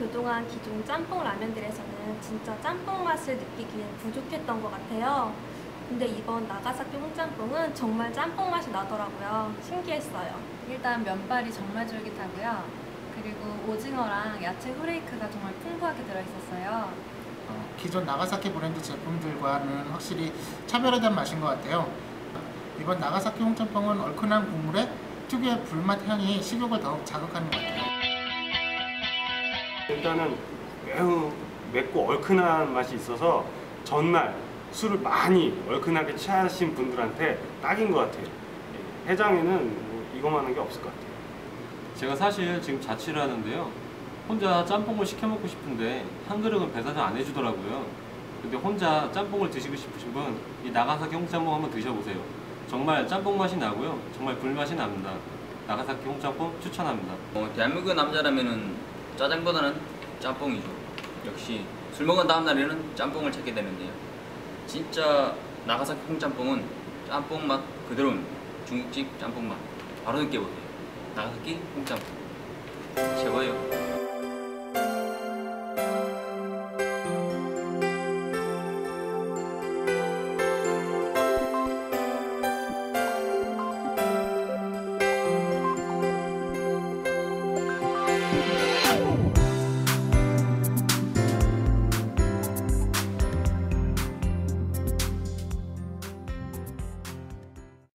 그동안 기존 짬뽕 라면들에서는 진짜 짬뽕 맛을 느끼기엔 부족했던 것 같아요. 근데 이번 나가사키 홍짬뽕은 정말 짬뽕 맛이 나더라고요. 신기했어요. 일단 면발이 정말 쫄깃하고요. 그리고 오징어랑 야채 후레이크가 정말 풍부하게 들어있었어요. 어, 기존 나가사키 브랜드 제품들과는 확실히 차별화된 맛인 것 같아요. 이번 나가사키 홍짬뽕은 얼큰한 국물에 특유의 불맛 향이 식욕을 더욱 자극하는 것 같아요. 일단은 매우 맵고 얼큰한 맛이 있어서 전날 술을 많이 얼큰하게 취하신 분들한테 딱인 것 같아요. 예, 해장에는 뭐 이거만 한 게 없을 것 같아요. 제가 사실 지금 자취를 하는데요. 혼자 짬뽕을 시켜 먹고 싶은데 한 그릇은 배사장 안 해주더라고요. 근데 혼자 짬뽕을 드시고 싶으신 분 이 나가사키 홍짬뽕 한번 드셔보세요. 정말 짬뽕 맛이 나고요. 정말 불맛이 납니다. 나가사키 홍짬뽕 추천합니다. 어, 대한민국 남자라면은 짜장보다는 짬뽕이죠. 역시 술 먹은 다음 날에는 짬뽕을 찾게 되는데요. 진짜 나가사키 홍짬뽕은 짬뽕 맛 그대로입니다. 중국집 짬뽕 맛 바로 느껴보세요. 나가사키 홍짬뽕 최고예요.